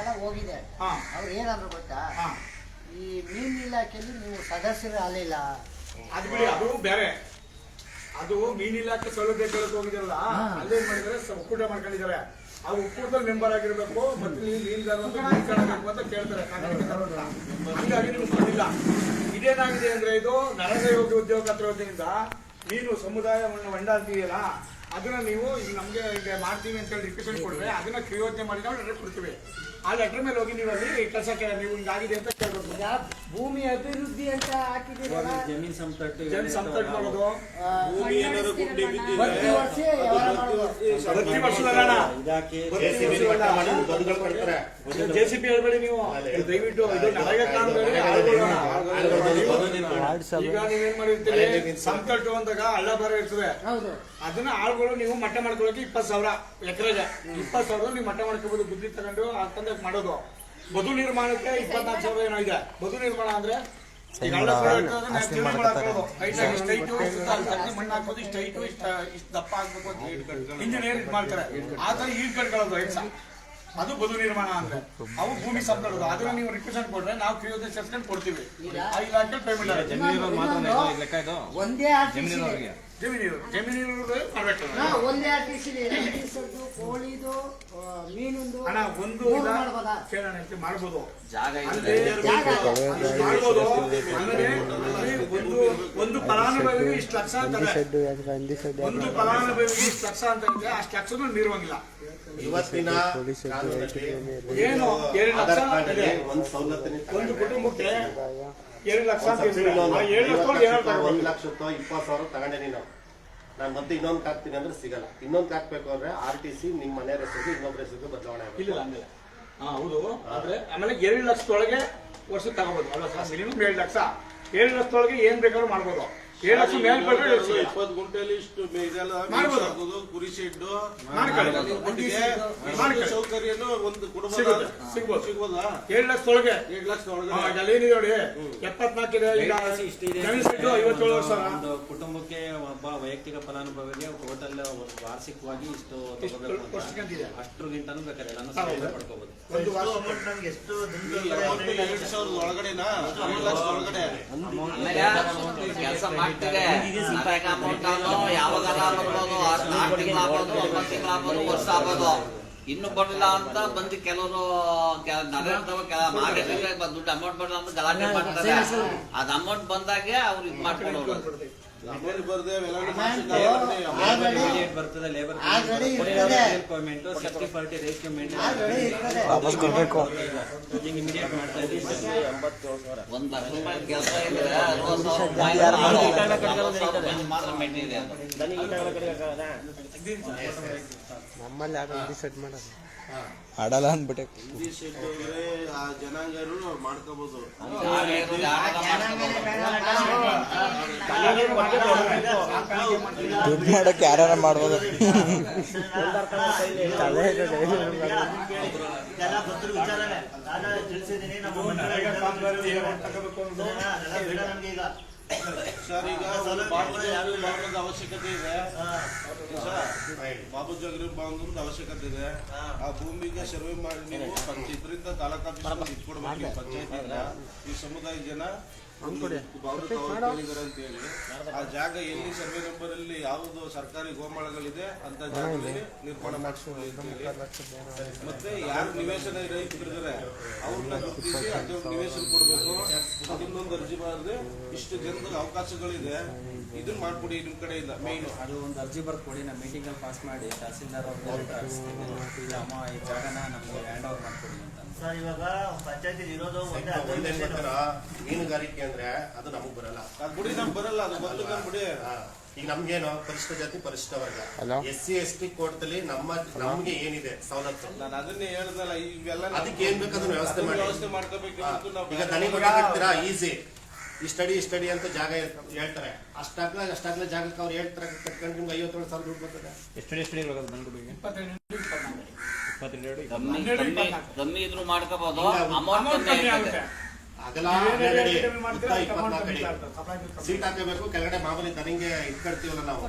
ಎಲ್ಲ ಹೋಗಿದೆ. ಅವ್ರು ಏನಂದ್ರು ಗೊತ್ತಾ? ಈ ಮೀನ್ ಇಲಾಖೆಯಲ್ಲಿ ನೀವು ಸದಸ್ಯರು ಅಲ್ಲಿಲ್ಲ ಅದು ಬಿಡಿ ಅದು ಬೇರೆ. ಅದು ಮೀನ್ ಇಲಾಖೆ ಸೌಲಭ್ಯ ಕೇಳಕ್ ಹೋಗಿದ್ರಲ್ಲ. ಅಲ್ಲೇನ್ ಮಾಡಿದಾರೆ ಒಕ್ಕೂಟ ಮಾಡ್ಕೊಂಡಿದ್ದಾರೆ. ಆ ಒಕ್ಕೂಟದಲ್ಲಿ ಮೆಂಬರ್ ಆಗಿರ್ಬೇಕು ಮತ್ತೆ ನೀವು ಮೀನುಗಾರಬೇಕು ಅಂತ ಕೇಳ್ತಾರೆ. ಹೀಗಾಗಿ ನೀವು ಬಂದಿಲ್ಲ ಇದೇನಾಗಿದೆ ಅಂದ್ರೆ ಇದು ನರೇಂದ್ರ ಯೋಗಿ ಉದ್ಯೋಗ ವತಿಯಿಂದ ಮೀನು ಸಮುದಾಯವನ್ನು ಹೊಂಡ ಅಂತೀಯಲ್ಲ ಅದನ್ನ ನೀವು ಈಗ ನಮ್ಗೆ ಈಗ ಮಾಡ್ತೀವಿ ಅಂತ ಹೇಳಿ ರಿಕ್ವೆಸ್ಟ್ ಕೊಡ್ರೆ ಅದನ್ನ ಕ್ರಿಯೋಜನೆ ಮಾಡಿ ನಾವು ಲೆಟರ್ ಕೊಡ್ತೀವಿ. ಆ ಲೆಟರ್ ಮೇಲೆ ಹೋಗಿ ನೀವು ಅಲ್ಲಿ ಕೆಲಸಕ್ಕೆ ನೀವು ಹಿಂಗಾಗಿದೆ ಅಂತ ಕೇಳ್ಬೋದು ಈಗ ಭೂಮಿ ಅಭಿವೃದ್ಧಿ ಅಂತ ಹಾಕಿದ್ದೀರಲ್ಲ. ಜಮೀನ್ ಸಂತಟ್ಟು ಜಮೀನ್ ಸಂತಟ್ ಮಾಡೋದು. ಭೂಮಿ ಏನಾದ್ರು ಗುಂಡಿ ಪ್ರತಿ ವರ್ಷ ವ್ಯವಹಾರ ಪ್ರತಿ ವರ್ಷದಲ್ಲ ಇಲಾಖೆ JCB ಮಟ್ಟ ಮಾಡಿ ಬದುಗಳು ಕಟ್ತಾರೆ ಜೆ ಸಿ ಪಿ ಹೇಳ್ಬೇಡಿ ನೀವು. ದಯವಿಟ್ಟು ಇದು ನರೇಗಾ ಆಳ್ಗೊಳ್ಳೋಣ. ಈಗ ಸಂಕಟ್ಟು ಅಂದಾಗ ಹಳ್ಳ ಬರ ಇರ್ತದೆ ಅದನ್ನ ಆಳ್ಗಳು ನೀವು ಮಟ್ಟ ಮಾಡ್ಕೊಳ್ಳೋಕೆ ಇಪ್ಪತ್ತು ಸಾವಿರ ಎಕರೆಗೆ ಇಪ್ಪತ್ತು ಸಾವಿರ ನೀವು ಮಟ್ಟ ಮಾಡ್ಕೋಬಹುದು ಬುದ್ಧಿ ತಗೊಂಡು ಅಂತಂದ ಮಾಡೋದು ಬದು ನಿರ್ಮಾಣಕ್ಕೆ ಇಪ್ಪತ್ನಾಲ್ಕು ಸಾವಿರ ಏನೋ ಇದೆ ಬದು ನಿರ್ಮಾಣ ಅಂದ್ರೆ ಈಗ ಹಳ್ಳ ಬರ ಮಣ್ಣು ಹಾಕೋದು ಇಷ್ಟು ದಪ್ಪ ಆಗ್ಬೇಕು ಅಂತ ಇಂಜಿನಿಯರ್ ಮಾಡ್ತಾರೆ. ಆತರ ತರ ಈಡ್ ಕಟ್ಕೊಳ್ಳೋದು ಅದು ಬದು ನಿರ್ಮಾಣ ಅಂದ್ರೆ. ಅವು ಭೂಮಿ ಸಂಪರ್ಕ ಅದನ್ನ ನೀವು ರಿಕ್ವೆಸ್ಟ್ ಕೊಟ್ರೆ ನಾವು ಸೇರ್ಸ್ಕೊಂಡು ಕೊಡ್ತೀವಿ. ಐದು ಇಲಾಖೆ ಪೇಮೆಂಟ್ ಒಂದೇ ಒಂದೇ ಕೋಳಿದು ಮೀನು ಮೀನುಂದು ಹಣ ಒಂದು? ಕೇಳೋಣ ಅಂತ ಮಾಡ್ಬೋದು. ಜಾಗ ಮಾಡ್ಬೋದು. ಒಂದು ಒಂದು ಫಲಾನುಭವಿಗೆ ಇಷ್ಟು ಲಕ್ಷ ಅಂತ ಒಂದು ಫಲಾನುಭವಿಗೆ ಇಷ್ಟು ಲಕ್ಷ ಅಂತ ಅಷ್ಟು ಲಕ್ಷನೂ ಮೀರುವಂಗಿಲ್ಲ. ಇವತ್ತಿನ ಏನು? ಎರಡು ಲಕ್ಷ ಒಂದು ಕುಟುಂಬಕ್ಕೆ ಎರಡು ಲಕ್ಷ ಅಂತ ಸಬ್ಸಿಡಿ. ಲೋನ್ ಆ ಎರಡು ಲಕ್ಷ ಒಂದ್ ತಗೋಬೋದು. ಇಪ್ಪತ್ತು ಸಾವಿರ ತಗೊಂಡೇನಿ ನಾವು ನಾನು ಮತ್ತೆ ಇನ್ನೊಂದು ಹಾಕ್ತೀನಿ ಅಂದ್ರೆ ಸಿಗಲ್ಲ. ಇನ್ನೊಂದು ಹಾಕ್ಬೇಕು ಅಂದ್ರೆ ಆರ್ ಟಿ ಸಿ ನಿಮ್ಮ ಮನೆ ಹೆಸರಿಗೆ ಇನ್ನೊಬ್ಬರ ಹೆಸರಿಗೆ ಬದಲಾವಣೆ ಆಗಬೇಕು. ಇಲ್ಲ ಹಂಗಿಲ್ಲ. ಹಾ ಹೌದು. ಆದ್ರೆ ಆಮೇಲೆ ಎರಡು ಲಕ್ಷದೊಳಗೆ ವರ್ಷ ತಗೋಬಹುದು ಅಲ್ವಾ ಸರ್? ಮಿನಿಮಮ್ ಲಕ್ಷ. ಏಳು ಲಕ್ಷದೊಳಗೆ ಏನ್ ಬೇಕಾದ್ರೂ ಮಾಡ್ಬೋದು. ಏಳು ಲಕ್ಷ. ಇಪ್ಪತ್ತು ಗುಂಟೆಲಿ ಇಷ್ಟು ಮೇ- ಇದೆಲ್ಲ ಮಾಡ್ಬೋದು. ಹಾಕೋದು, ಕುರಿ ಶೆಡ್ಡು ಮಾಡ್ಕೊಳ್ಳಿ. ಒಟ್ಟಿಗೆ ಮಾಡ್ಕೊಳ್ಳಿ. ಇಷ್ಟು ಸೌಕರ್ಯನು ಒಂದು ಕುಟುಂಬದ ಸಿಗುತ್ತೆ, ಸಿಗ್ಬೋದು. ಸಿಗ್ಬೋದಾ ಏಳು ಲಕ್ಷದೊಳಗೆ ಏಳು ಲಕ್ಷ ಒಳಗಡೆ ನೋಡಿ ಐವತ್ತೇಳು ವರ್ಷ ಒಂದು ಕುಟುಂಬಕ್ಕೆ ಒಬ್ಬ ವೈಯಕ್ತಿಕ ಫಲಾನುಭವಿಗೆ ಟೋಟಲ್ ವಾರ್ಷಿಕವಾಗಿ ಇಷ್ಟು ಇಷ್ಟು ತಗೋಬೇಕು ಅಂತ. ಅಷ್ಟ್ರಗಿಂತನೂ ಬೇಕಾದ್ರೆ ಎಲ್ಲಾನು. ಸೌಲಭ್ಯ ಪಡ್ಕೋಬಹುದು ಒಂದು ವಾರ್ಷಿಕ ಈ amount ಎರಡು ಸಾವಿರದ ಒಳಗಡೆನಾ ಏಳು ಲಕ್ಷ ಒಳಗಡೆ ಕೆಲಸ ಮಾಡ್ತೀರಿ ಯಾವಾಗ ಬರ್ಬೋದು ಆರು ತಿಂಗಳು ಆಗ್ಬೋದು ಒಂಬತ್ತು ತಿಂಗಳು ಆಗ್ಬೋದು ವರ್ಷ ಆಗ್ಬೋದು. ಇನ್ನು ಬರಲಿಲ್ಲ ಅಂತ ಬಂದು ಕೆಲವರು ಮಾರ್ಕೆಟ್ ದುಡ್ಡು ಅಮೌಂಟ್ ಬರಲ್ಲ ಅಂತ ಗಲಾಟೆ ಮಾಡ್ತಾರೆ. ಅದ್ ಅಮೌಂಟ್ ಬಂದಾಗೆ ಅವ್ರು ಇದ್ ಮಾಡ್ಕೊಂಡು ಹೋಗೋದು ಯಾರು ಡಿಸೈಡ್ ಅವೆಲ್ಲನೂ ಆಡಲ್ಲ ಅಂದ್ಬಿಟ್ಟೆ. ದುಡ್ಡು ಮಾಡಕ್ಕೆ ಯಾರು ಮಾಡ್ಬೋದು ಸರ್ ಈಗ ಒಂದು ಅವಶ್ಯಕತೆ ಇದೆ. ಬಾಬು ಜಗರಿ ಭವನದ ಅವಶ್ಯಕತೆ ಇದೆ. ಆ ಭೂಮಿಗೆ ಸರ್ವೆ ಮಾಡಿ ನೀವು ಇದರಿಂದ ತಾಲೂಕು ಆಫೀಸ್ ಇಟ್ಕೊಡ್ಬೇಕು ಪಂಚಾಯತ್ ಈ ಸಮುದಾಯ ಜನ ಆ ಜಾಗ ಎಲ್ಲಿ ಸರ್ವೆ ನಂಬರ್ ಅಲ್ಲಿ ಯಾವುದು ಸರ್ಕಾರಿ ಗೋಮಾಳಗಳಿದೆ ಅಂತ ಜಾಗದಲ್ಲಿ ನಿರ್ಮಾಣ ಮಾಡಿಸ್ಕೊಳ್ಳಿ ಮತ್ತೆ ಯಾರು ನಿವೇಶನ ರೈತರಿದ್ದಾರೆ ಅವ್ರನ್ನ ಗುರುತಿಸಿ ಅದು ನಿವೇಶನ ಕೊಡ್ಬೇಕು. ಅದನ್ನೊಂದು ಅರ್ಜಿ ಬಾರದೆ ಇಷ್ಟು ಜನದ ಅವಕಾಶಗಳಿದೆ. ಇದನ್ನ ಮಾಡ್ಕೊಡಿ ನಿಮ್ ಕಡೆಯಿಂದ ಮೇನ್ ಅದು ಒಂದು ಅರ್ಜಿ ಬರ್ದು ಕೊಡಿ ನಾವು ಮೀಟಿಂಗ್ ಅಲ್ಲಿ ಪಾಸ್ ಮಾಡಿ ತಹಸೀಲ್ದಾರ್ ಅವ್ರ ಅಮ್ಮ ಈ ಜಾಗನ ನಮ್ಗೆ ಹ್ಯಾಂಡ್ ಓವರ್ ಮಾಡ್ಕೊಡಿ ಅಂತ. ಸರ್ ಇವಾಗ ಪಂಚಾಯತಿ ಇರೋದು ಒಂದೇ ಮೀನುಗಾರಿಕೆ ಅಂದ್ರೆ ಅದು ನಮಗ್ ಬರಲ್ಲ. ಗುಡಿ ನಮ್ಗೆ ಬರಲ್ಲ ಅದು ಬಂದು ಗುಡಿ ಈಗ ನಮ್ಗೇನು ಪರಿಶಿಷ್ಟ ಜಾತಿ ಪರಿಶಿಷ್ಟ ವರ್ಗ? ಎಸ್ ಸಿ ಎಸ್ ಟಿ ಕೋರ್ಟಲ್ಲಿ ನಮ್ಮ ನಮ್ಗೆ ಏನಿದೆ ಸವಲತ್ತು? ನಾನು ಅದನ್ನೇ ಹೇಳ್ದಲ್ಲ ಇವೆಲ್ಲ ಅದಕ್ಕೆ ಏನ್ ಬೇಕು ಅದನ್ನ ವ್ಯವಸ್ಥೆ ಮಾಡಿ. ವ್ಯವಸ್ಥೆ ಮಾಡ್ಕೋಬೇಕು ಈಗ ದನಿ ಅವ್ರ- ಈಸಿ. ಈ ಸ್ಟಡಿ ಈ ಸ್ಟಡಿ ಅಂತ ಜಾಗ ಹೇಳ್ತಾರೆ. ಅಷ್ಟಾಗ್ಲ ಅಷ್ಟಾಗ್ಲ ಜಾಗಕ್ಕೆ ಅವ್ರು ಹೇಳ್ತಾರೆ ಕಟ್ಕೊಂಡು ನಿಮ್ಗೆ ಐವತ್ತೇಳು ಸಾವಿರ ದುಡ್ಡು ಬರ್ತದೆ. ಎಷ್ಟು ಸ್ಟಡಿ ಇಪ್ಪತ್ತೆರಡು ಇಪ್ಪತ್ತೆರಡು ಕಮ್ಮಿ ಇದ್ರು ಮಾಡ್ಕೋಬಹುದು ಅಮೌಂಟ್ ಕಮ್ಮಿ ಆಗುತ್ತೆ. ಉದ್ದ ಇಪ್ಪತ್ನಾಲ್ಕು ಅಡಿ. ಸೀಟ್ ಹಾಕಬೇಕು ಕೆಳಗಡೆ ಮಾಮೂಲಿ ತನಿಗೆ ಇಟ್ಕೊಳ್ತೀವಲ್ಲ ನಾವು.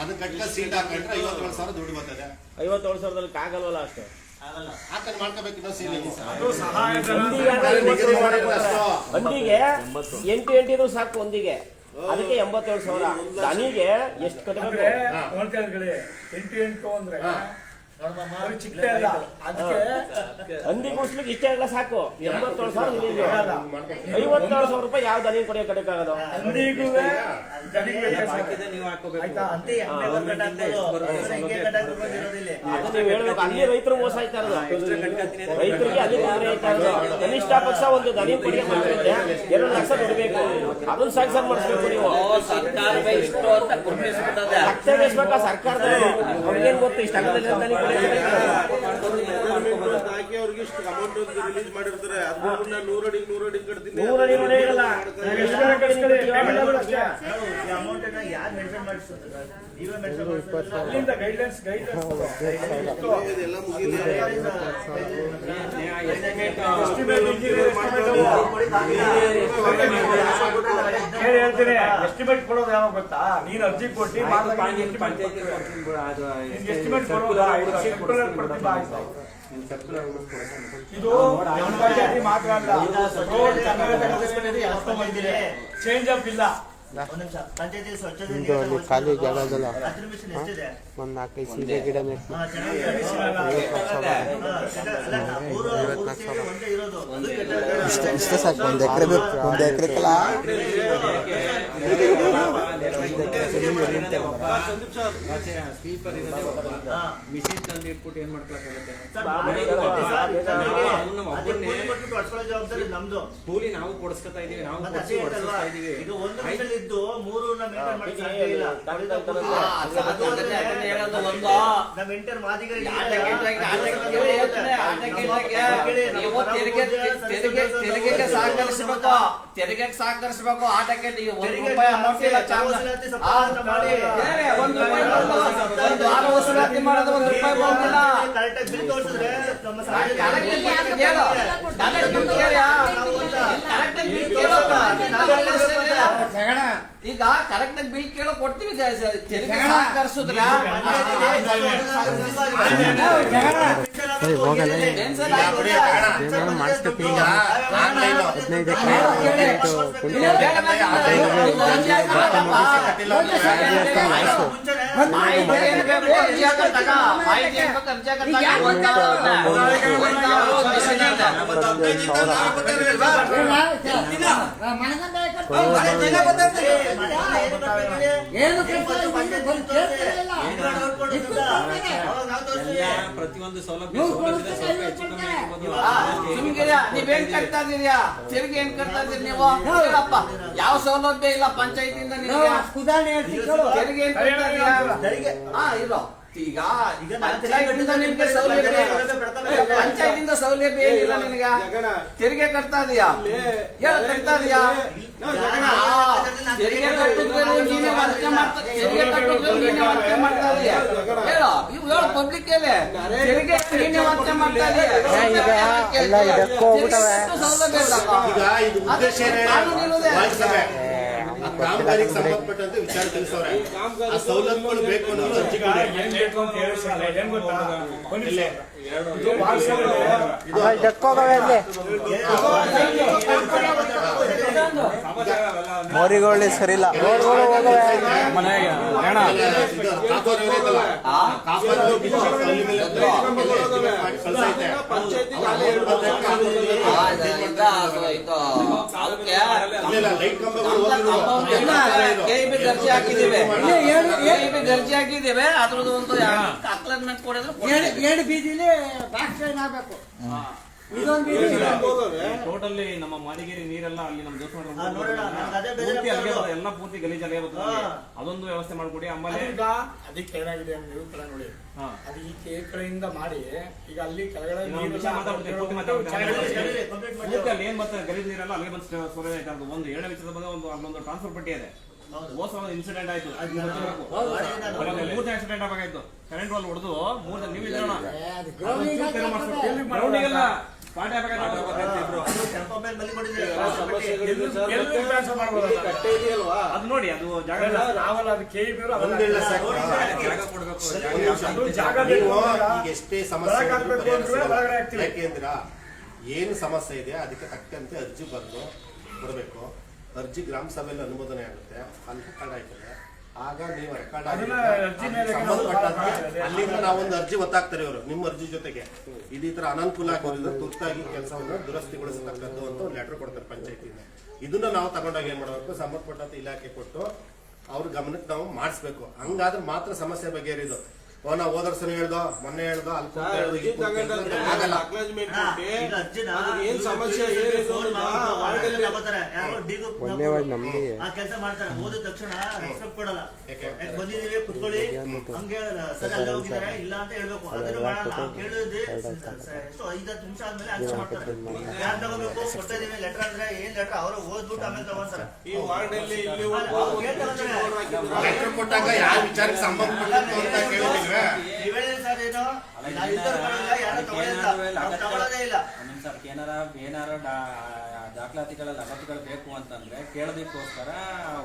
ಅದನ್ನ ಸೀಟ್ ಹಾಕೊಂಡ್ರೆ ಐವತ್ತೇಳು ಸಾವಿರ ದುಡ್ಡು ಬರ್ತದೆ. ಐವತ್ತೇಳು ಸಾವಿರದಲ್ಲಿ ಆಗಲ್ವಲ್ಲ ಅಷ್ಟೇ? ಮಾಡ್ಕೋಬೇಕು ಒಂದಿಗೆ ಎಂಟು ಎಂಟಿದ್ರು ಸಾಕು ಒಂದಿಗೆ. ಅದಕ್ಕೆ ಎಂಬತ್ತೇಳು ಸಾವಿರ. ದನಿಗೆ ಎಷ್ಟು ಕಟ್ಟಬೇಕು ನೋಡ್ಕೊಳ್ಳಿ ಎಂಟು ಎಂಟು ಅಂದ್ರೆ ಹಂದಿ ಗುಡ್ಸ್ಲಿಕ್ಕೆ ಇಷ್ಟೇ ಎಲ್ಲ ಸಾಕು. ಎಂಬತ್ತೇಳು ಸಾವಿರ ನಿಮಗೆ. ಐವತ್ತೇಳು ಸಾವಿರ ರೂಪಾಯಿ ಯಾವ ದನಿ ಕೊಡಿಯ ಕಟ್ಟಕ್ಕಾಗದು. ನೀವು ಹೇಳ್ಬೇಕು ಅಲ್ಲಿ ರೈತರು ಮೋಸ ಆಯ್ತಾ ಇರೋದು. ರೈತರಿಗೆ ಅಲ್ಲಿ ತೊಂದರೆ ಆಯ್ತಾ ಇರೋದು. ಕನಿಷ್ಠ ಪಕ್ಷ ಒಂದು ದನಿ ಕೊಡಿಯ ಮಾಡಿದ್ರೆ ಎರಡು ಲಕ್ಷ ದುಡಿಬೇಕು ಅದನ್ನ ಸ್ಯಾಂಕ್ಷನ್ ಮಾಡಿಸ್ಬೇಕು ನೀವು ಸರ್ಕಾರದಲ್ಲಿ ಅವ್ರಿಗೇನ್ ಗೊತ್ತು ಇಷ್ಟ ಹಾಕಿ ಅವ್ರಿಗೆ ಇಷ್ಟು ಅಮೌಂಟ್ ರಿಲೀಸ್ ಮಾಡಿರ್ತಾರೆ ನೂರಡಿ ನೂರಡಿ ಕಟ್ತೀನಿ ಅನ್ನ ಯಾರ್ ಮಾಡಿಸ್ತಾರೆ? ನೀವೇ ಮಾಡಿಸ್ತಾರೆ? ಅಲ್ಲಿಂದ ಗೈಡ್ಲೈನ್ಸ್ ಗೈಡ್ಲೈನ್ಸ್ ಎಸ್ಟಿಮೇಟ್ ಇಂಜಿನಿಯರ್ ಹೇಳ್ತೀನಿ ಎಸ್ಟಿಮೇಟ್ ಕೊಡೋದು ಯಾವಾಗ ಗೊತ್ತಾ? ನೀನ್ ಅರ್ಜಿ ಕೊಟ್ಟು ಎಸ್ಟಿಮೇಟ್ ಕೊಡೋದು ಇದು ಮಾತ್ರ ಅಲ್ಲ. ಚೇಂಜ್ ಆಫ್ ಇಲ್ಲ. ಇದು ಅಲ್ಲಿ ಖಾಲಿ ಜಾಗ ಅದಲ್ಲ ಒಂದ್ ನಾಲ್ಕೈದು ಗಿಡ ನೆಟ್ಟು ಸೇರಿ ಕೆಟ್ಟ- ಇಷ್ಟ ಇಷ್ಟ ಸಾಕು ಒಂದ್ ಎಕರೆ ಬೇಕು ಒಂದ್ ಎಕರೆ. ಮಿಷಿನ್ ತಂದು ಇಟ್ಬಿಟ್ಟು ಏನ್ ಮಾಡ್ಕೊಳಕ್ಕಾಗತ್ತೆ ಒಬ್ಬನೇ- ಕೂಲಿ ಜವಾಬ್ದಾರಿ ನಮ್ದು ಕೂಲಿ ನಾವು ಕೊಡಿಸ್ಕೊತಾ ಇದೀವಿ ನಾವು ಇದೀವಿ ಈಗ ಮೂರು ನೀವು ತೆರಿಗೆ ತೆರಿಗೆಗೆ ಸಹಕರಿಸಬೇಕು ತೆರಿಗೆಗೆ ಸಹಕರಿಸಬೇಕು ಆಟಕ್ಕೆ ನೀವು ಒಂದು ರೂಪಾಯಿ ಅಮೌಂಟ್ ಇಲ್ಲ ಒಂದು. ಒಂದು ವಸೂಲಾತಿ ಮಾಡೋದು ಒಂದು ರೂಪಾಯಿ ಕರೆಕ್ಟಾಗಿ ಬಿಲ್ ತೋರಿಸಿದ್ರೆ ನಮ್ಮ ಸಮಾಜ ಈಗ ಕರೆಕ್ಟ್ ಆಗಿ ಬಿಲ್ ಕೇಳೋ ಕೊಡ್ತೀವಿ ಜ- ಪ್ರತಿಯೊಂದು ಸೌಲಭ್ಯ ನೀವೇನ್ ಕಟ್ತಾ ಇದೀರ್ಯಾ ತೆರಿಗೆ ಏನ್ ಕಟ್ತಾ ಇದೀರಿ ನೀವು? ಯಾವ ಸೌಲಭ್ಯ ಇಲ್ಲ ಪಂಚಾಯತಿಯಿಂದ. ತೆರಿಗೆ ಏನ್ ಕಟ್ತಾ ಇದೀರಾ ಹಾ ಇರೋ ಈಗ ಈಗ ನಾನು ಪಂಚಾಯತಿಂದ ಸೌಲಭ್ಯ ಏನಿಲ್ಲ? ನಿನಗ? ತೆರಿಗೆ ಕಟ್ತಾ ಇದೀಯಾ? ಕಟ್ತಾ ಇದೀಯಾ? ತೆರಿಗೆ ಕಟ್ಟಿದ್ರೆ ನೀನೇ ವಂಚನೆ ಮಾಡ್ತಾ ತೆರಿಗೆ ಕಟ್ಟಿದ್ರೆ ನೀನೇ ವಂಚನೆ ಮಾಡ್ತಾ ಇದೀಯ? ಹೇಳು ಇವ್ ಹೇಳು ಪಬ್ಲಿಕ್ ಹೇಳಿ ತೆರಿಗೆ ನೀನೇ ವಂಚನೆ ಮಾಡ್ತಾ ಇದೀಯ? ಈಗ ಎಲ್ಲ ಇದಕ್ಕೆ ಹೋಗ್ಬಿಟ್ಟವೆ. ಸೌಲಭ್ಯ ಇಲ್ಲಪ್ಪ? ಈಗ ಇದು ಉದ್ದೇಶ ಏನೇ ಕಾಮಗಾರಿಗೆ ಸಂಬಂಧಪಟ್ಟಂತೆ ವಿಚಾರ ತಿಳಿಸವ್ರೆ. ಆ ಸೌಲಭ್ಯಗಳು ಬೇಕು ಅನ್ನೋದು ಅರ್ಜಿ ಕೊಡಿ. ಇದು. ಮೋರಿಗಳು ಸರಿಲ್ಲ. ದರ್ಜಿ ಹಾಕಿದ್ದೀವಿ ದರ್ಜಿ ಹಾಕಿದ್ದೀವಿ ಅದ್ರದ್ದು ಒಂದು ಕೊಡಿದ್ರೆ ಎರಡು ಬೀದಿಲಿ ಬ್ಯಾಕ್ ಆಗ್ಬೇಕು. ಟೋಟಲಿ ನಮ್ಮ ಮಾದಿಗೇರಿ ನೀರೆಲ್ಲ ಅಲ್ಲಿ ನಮ್ಮ. ಬರ್ತದೆ, ಎಲ್ಲ ಪೂರ್ತಿ ಗಲೀಜಲ್ಲಿ ಬರ್ತದೆ. ಅದೊಂದು ವ್ಯವಸ್ಥೆ ಮಾಡ್ಕೊಡಿ ಆಮೇಲೆ ಅದಕ್ಕೆ ಏನಾಗಿದೆ ನೀವು ಕೂಡ ನೋಡಿ. ಅದು ಈ ಕೆ- ಕಡೆಯಿಂದ ಮಾಡಿ ಈಗ ಅಲ್ಲಿ ಕೆಳಗಡೆ ಅಲ್ಲಿ ಏನ್ ಬರ್ತದೆ ಗಲೀಜ್ ನೀರೆಲ್ಲ ಅಲ್ಲಿ ಬಂದು ಸ್ಟೋರೇಜ್ ಆಯ್ತು ಅದು ಒಂದು ಏಳನೇ ವಿಚಾರದ ಬಗ್ಗೆ ಒಂದು ಅಲ್ಲೊಂದು ಟ್ರಾನ್ಸ್ಫರ್ ಪಟ್ಟಿ ಇದೆ. ಹೌದು. ಮೋಸ ಒಂದು ಇನ್ಸಿಡೆಂಟ್ ಆಯ್ತು. ಮೂರ್ನೇ ಆಕ್ಸಿಡೆಂಟ್ ಆಗಾಯ್ತು ಕರೆಂಟ್ ವಾಲ್ ಹೊಡೆದು ಮೂರ್ ನೀವು ಇದ್ರೋಣ ಅದು ಕಟ್ಟೆ ಇದೆಯಲ್ವಾ? ನೋಡಿ ಅದು ಜಾಗ ನಾವಲ್ಲ ಅದು ಎಷ್ಟೇ ಸಮಸ್ಯೆ ಏನು ಸಮಸ್ಯೆ ಇದೆ ಅದಕ್ಕೆ ತಕ್ಕಂತೆ ಅರ್ಜಿ ಬಂದು ಕೊಡಬೇಕು. ಅರ್ಜಿ ಗ್ರಾಮ ಸಭೆಯಲ್ಲಿ ಅನುಮೋದನೆ ಆಗುತ್ತೆ ಅಲ್ಲಿ ಆಯ್ತದೆ ಆಗ ನೀವು ರೆಕಾರ್ಡ್ ಸಂಬಂಧಪಟ್ಟಂತೆ ಅಲ್ಲಿಂದ ನಾವೊಂದು ಅರ್ಜಿ ಒತ್ತಾಗ್ತಾರೆ ಇವರು ನಿಮ್ಮ ಅರ್ಜಿ ಜೊತೆಗೆ. ಇದು ಈ ತರ ಅನಾನುಕೂಲ ಆಗೋದ್ರಿಂದ ತುರ್ತಾಗಿ ಕೆಲಸವನ್ನು ದುರಸ್ತಿಗೊಳಿಸತಕ್ಕದ್ದು ಅಂತ ಒಂದು ಲೆಟರ್ ಕೊಡ್ತಾರೆ ಪಂಚಾಯತಿಯಿಂದ. ಇದನ್ನ ನಾವು ತಗೊಂಡಾಗ ಏನ್ ಮಾಡಬೇಕು ಸಂಬಂಧಪಟ್ಟಂತ ಇಲಾಖೆ ಕೊಟ್ಟು ಅವ್ರ ಗಮನಕ್ಕೆ ನಾವು ಮಾಡಿಸ್ಬೇಕು. ಹಂಗಾದ್ರೆ ಮಾತ್ರ ಸಮಸ್ಯೆ ಬಗೆಹರಿದು ನಾವು ಸರಿ ಹೇಳ್ದೋ ಮೊನ್ನೆ ಹೇಳ್ದ ಅಲ್ಲಿ ಹೇಳ್ದೋ, ಇಲ್ಲಿ ಹೇಳ್ದೋ ಆಗಲ್ಲ. ಏನ್ ಸಮಸ್ಯೆ ಏನಿದೆ ನಮ್ಗೆ. ಆ ಕೆಲಸ ಮಾಡ್ತಾರೆ ಹೋದ ತಕ್ಷಣ ರೆಸ್ಪೆಕ್ಟ್ ಕೊಡಲ್ಲ. ಯಾಕೆ? ಯಾಕೆ ಬಂದಿದೀವಿ ಕುತ್ಕೊಳ್ಳಿ. ಹಂಗೆ ಸರ್ ಅಲ್ಲೇ ಹೋಗಿದ್ದಾರೆ ಇಲ್ಲ ಅಂತ ಹೇಳ್ಬೇಕು. ಅದನ್ನು ಮಾಡಲ್ಲ ನಾವು ಕೇಳಿದ್ವಿ ಎಷ್ಟು ಐದು ಹತ್ತು ನಿಮಿಷ ಆದ್ಮೇಲೆ ಮಾಡ್ತಾರೆ. ಯಾರು ತಗೋಬೇಕು? ಕೊಡ್ತಾ ಇದೀವಿ. ಲೆಟರ್ ಅಂದ್ರೆ ಏನ್ ಲೆಟರ್ ಅವರು ಓದ್ಬಿಟ್ಟು ಆಮೇಲೆ ತಗೋತಾರೆ. ಈ ವಾರ್ಡಲ್ಲಿ ಇಲ್ಲಿ ಅವ್ರು ಲೆಟರ್ ಕೊಟ್ಟಾಗ ಯಾವ ವಿಚಾರಕ್ಕೆ ಸಂಬಂಧಪಟ್ಟದ್ದು ಅಂತ ಕೇಳಿದಿಲ್ವೇ ಏನಾರ ಏನಾರ ದಾಖಲಾತಿಗಳಲ್ಲಿ ಅಗತ್ಯಗಳು ಬೇಕು ಅಂತಂದ್ರೆ ಕೇಳೋದಕ್ಕೋಸ್ಕರ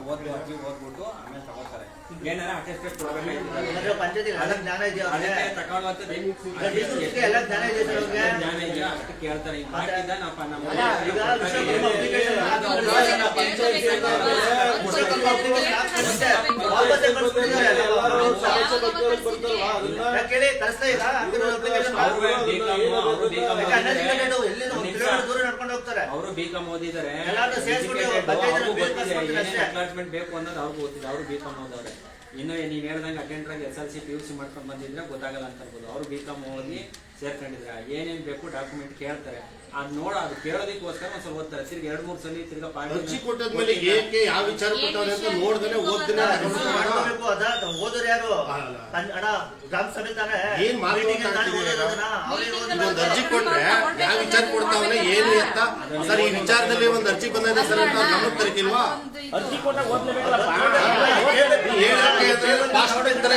ಓದಿ ಅರ್ಜಿ ಓದ್ಬಿಟ್ಟು ಆಮೇಲೆ ತಗೋತಾರೆ ಏನಾರ ಅಟೆಸ್ಟೆಡ್ ಅಷ್ಟು ಕೇಳ್ತಾರೆ ಅದನ್ನ ಯಾಕೆ ಹೇಳಿ ಇಲ್ಲ ದೂರ ನಡ್ಕೊಂಡು ಹೋಗ್ತಾರೆ. ಅವರು ಬಿಕಾಮ್ ಓದಿದ್ದಾರೆ. ಎಲ್ಲಾರ್ನೂ ಸೇರ್ಸ್ಬಿಟ್ಟು ಬೇರೆ ಅಷ್ಟೇ. ಬೇಕು ಅನ್ನೋದು ಅವ್ರಿಗೂ ಗೊತ್ತಿದೆ. ಅವರು ಬಿಕಾಮ್ ಓದವ್ರೆ. ಇನ್ನು ನೀವು ಹೇಳ್ದಂಗೆ ಅಟೆಂಡರ್ ಆಗಿ S L C P U C ಮಾಡ್ಕೊಂಡು ಬಂದಿದ್ರೆ ಗೊತ್ತಾಗಲ್ಲ ಅಂತ ಅನ್ಬೋದು. ಅವ್ರು ಬಿ ಕಾಮ್ ಓದಿ ಸೇರ್ಕೊಂಡಿದ್ರೆ. ಏನೇನ್ ಬೇಕು ಡಾಕ್ಯುಮೆಂಟ್ ಕೇಳ್ತಾರೆ. ಅದ್ ನೋಡ ಅದು ಕೇಳೋದಕ್ಕೋಸ್ಕರ ಒಂದ್ ಸ್ವಲ್ಪ ಓದ್ತಾರೆ ತಿರ್ಗಿ ಎರಡ್ ಮೂರ್ ಸಲ ತಿರ್ಗಾ ಅರ್ಜಿ ಕೊಟ್ಟದ್ಮೇಲೆ ಏಕೆ ಯಾವ ವಿಚಾರ ಕೊಟ್ಟವ್ರೆ ಅಂತ ನೋಡ್ದೇನೆ ಓದ್ದೇನೆ ಮಾಡ್ಕೋಬೇಕು ಅದ ಓದೋರು ಯಾರು. ಅಣ್ಣ ಗ್ರಾಮ ಸಭೆ ತಾನೇ ಏನ್ ಮಾತು ಒಂದ್ ಅರ್ಜಿ ಕೊಟ್ರೆ ಯಾವ ವಿಚಾರ ಕೊಡ್ತಾವನೆ ಏನು ಅಂತ ಸರ್ ಈ ವಿಚಾರದಲ್ಲಿ ಒಂದ್ ಅರ್ಜಿ ಬಂದಿದೆ ಸರ್ ಅಂತ ತರಕಿಲ್ವಾ ಅರ್ಜಿ ಕೊಟ್ಟಾಗ ಓದ್ಲೇಬೇಕಲ್ಲಪ್ಪ ಹೇಳಕ್ಕೆ ಪಾಸ್ಪೋರ್ಟ್ ಹೇಳ್ತಾ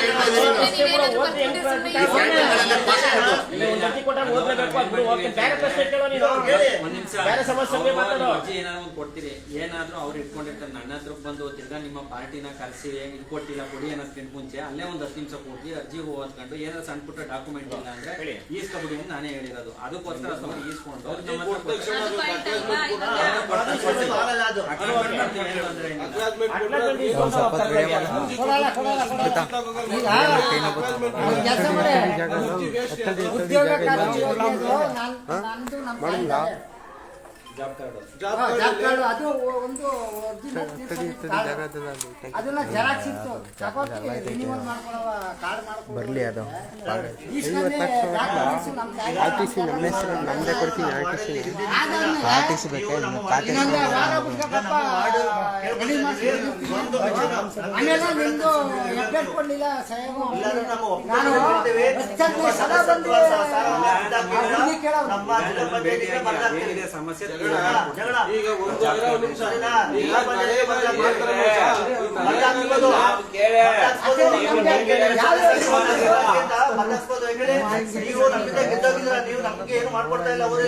ಅರ್ಜಿ ಏನಾದ್ರು ಒಂದು ಕೊಡ್ತೀರಿ ಏನಾದ್ರೂ ಅವ್ರು ಇಟ್ಕೊಂಡಿರ್ತಾರೆ ನನ್ನ ಹತ್ರ ಬಂದು ತಿರ್ಗಾ ನಿಮ್ಮ ಪಾರ್ಟಿನ ಕರೆಸಿ ಇದು ಕೊಟ್ಟಿಲ್ಲ ಕೊಡಿ ಅನ್ನೋದ್ಕಿಂತ ಮುಂಚೆ ಅಲ್ಲೇ ಒಂದ್ ಹತ್ತು ನಿಮಿಷ ಕೊಡ್ತಿ ಅರ್ಜಿ ಓದ್ಕೊಂಡು ಏನಾದ್ರು ಸಣ್ಣ ಪುಟ್ಟ ಡಾಕ್ಯುಮೆಂಟ್ ಇಲ್ಲ ಅಂದ್ರೆ ಈಸ್ಕೊಬಿಡಿ ಅಂತ ನಾನೇ ಹೇಳಿರೋದು ಅದಕ್ಕೋಸ್ಕರ ಸ್ವಲ್ಪ ಈಸ್ಕೊಂಡು ತೊಂದ್ರೆ. ಉದ್ಯೋಗ ಜಾಬ್ ಕಾರ್ಡ್ ಜಾಬ್ ಕಾರ್ಡು ಅದು ಒಂದು. ಅದನ್ನ ಜೆರಾಕ್ಸ್ ಇತ್ತು. ಮಾಡ್ಕೊಳ್ಳೋ ಕಾರ್ಡ್ ಮಾಡ್ಕೊಳ್ಳೋ ಬರ್ಲಿ ಅದು. ಆರ್ ಟಿ ಸಿ ನಮ್ಮ ಹೆಸರು ನಮ್ಮದೇ ಕೊಡ್ತೀನಿ R T C R T C ಬೇಕಾ? ಖಾತೆ ಆಮೇಲೆ ನಿಮ್ದು ಕೊಡ್ಲಿಲ್ಲ ಸಾಹೇಬು. ನಾನು ನಿಮ್ಮ ಸದಾ ಬಂದು ಸಮಸ್ಯೆ. ಈಗ ಒಂದು ನಿಮಿಷ. ನೀವು ನಮ್ಮಿಂದ ನಮ್ಗೆ ಏನು ಮಾಡ್ಕೊಡ್ತಾ ಇಲ್ಲ ಅವರು?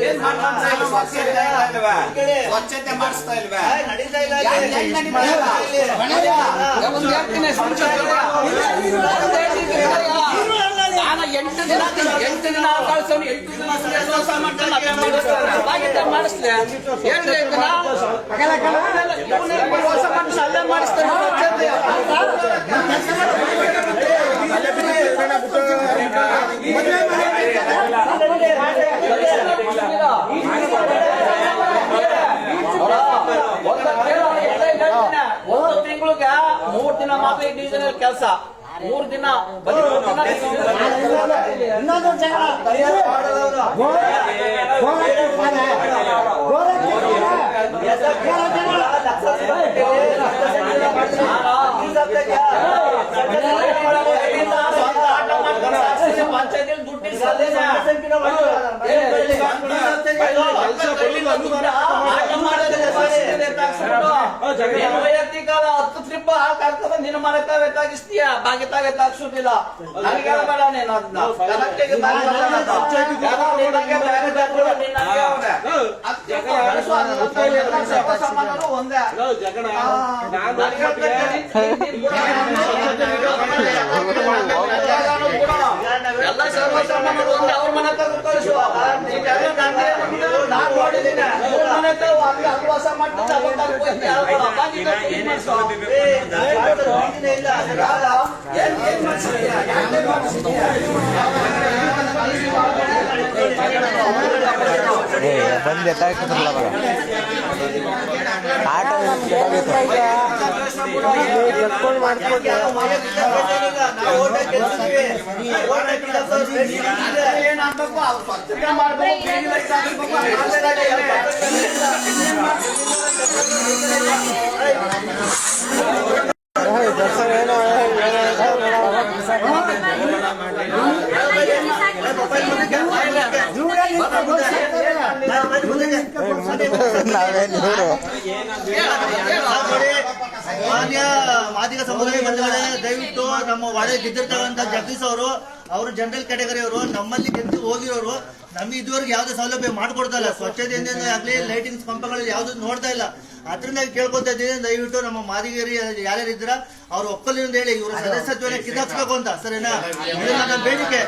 ಸ್ವಚ್ಛತೆ ಇಲ್ವಾ? ಹೇಳಿ. ಸ್ವಚ್ಛತೆ ಮಾಡಿಸ್ತಾ ಇಲ್ವಾ ನಡೀತಾ ಇಲ್ಲ ನಾನು ಎಂಟು ದಿನ ಎಂಟು ದಿನ ಕಳ್ಸೋನು ಎಂಟು ದಿನ ಕೆಲಸ ಹೇಳ್ರಿ ಒಂದು ತಿಂಗಳಿಗೆ ಮೂರ್ ದಿನ ಮಾತ್ರ ಕೆಲಸ ಮೂರ್ ದಿನ ಬರೀ ಮೂರ್ ದಿನ ಇನ್ನೊಂದು ಜಗಳ ಪಂಚಾಯತ್ ದುಡ್ಡು ವೈಯಕ್ತಿಕ ಹತ್ತು ಟ್ರಿಪ್ ಹಾಕಾಗ್ತದ ನಿನ್ನ ಮರಕ ಬೇಕಾಗಿಸ್ತೀಯ ಬಾಗಿತ ಬೇಕಾಗಿಸೋದಿಲ್ಲ ನನಗೆ ಬೇಡ ನೀನು ಅದನ್ನ ಒಂದೇ. ಜಗಣ ನೀನ್ ಎಲ್ಲ ಸರ್ವಸಾಮಾನ್ಯರು ಒಂದೇ ಅವ್ರ ಮನೆ ತಗ ಕಳಿಸು ನಾನ್ ನೋಡಿದ್ದೀನಿ ಅವ್ರ ಮನೆ ತಗ ಹಂಗೆ ಅಭ್ಯಾಸ ಮಾಡ್ತಿದ್ದ? ಏನ್ ಏನ್ ಮಾಡ್ಸಿದ್ಯಾ? ಯಾಕೆ ಮಾಡ್ಸಿದ್ಯಾ? ಏ ಬಂದು ಎತ್ತಾಕಿದ್ರಲ್ಲ ಅವಾಗ ಆಟೋ ಎತ್ಕೊಂಡು ಮಾಡ್ಕೊಟ್ಟೆ ನಾವು ಓಟ್ ಹಾಕಿರ್ತೀವಿ. ಓಟ್ ಹಾಕಿಲ್ಲ ಸರ್, ರೆಡಿ ಇದೆ. ಏನ್ ಮಾನ್ಯ ಮಾದಿಗ ಸಮುದಾಯ ಬಂಧುಗಳೇ ದಯವಿಟ್ಟು ನಮ್ಮ ವಾಡೆ ಗೆದ್ದಿರ್ತಕ್ಕಂಥ ಜಗದೀಶ್ ಅವರು ಅವರು ಜನರಲ್ ಕ್ಯಾಟಗರಿ ಅವರು ನಮ್ಮಲ್ಲಿ ಗೆದ್ದು ಹೋಗಿರೋರು ನಮ್ಗೆ ಇದುವರೆಗೆ ಯಾವುದೇ ಸೌಲಭ್ಯ ಮಾಡ್ಕೊಡ್ತಾ ಇಲ್ಲ ಸ್ವಚ್ಛತೆಯಿಂದ ಆಗ್ಲಿ ಲೈಟಿಂಗ್ಸ್ ಪಂಪಗಳು ಯಾವ್ದು ನೋಡ್ತಾ ಇಲ್ಲ ಅದರಿಂದ ಕೇಳ್ಕೊತಾ ಇದ್ದೀನಿ ದಯವಿಟ್ಟು ನಮ್ಮ ಮಾದಿಗರಿ ಯಾರ್ಯಾರಿದ್ರ ಅವ್ರ ಒಪ್ಪಲಿಂದ ಹೇಳಿ ಇವರು ಸದಸ್ಯತ್ವನ ಕಿದಾಕ್ಸ್ಬೇಕು ಅಂತ ಸರಿನಾ ಬೇಡಿಕೆ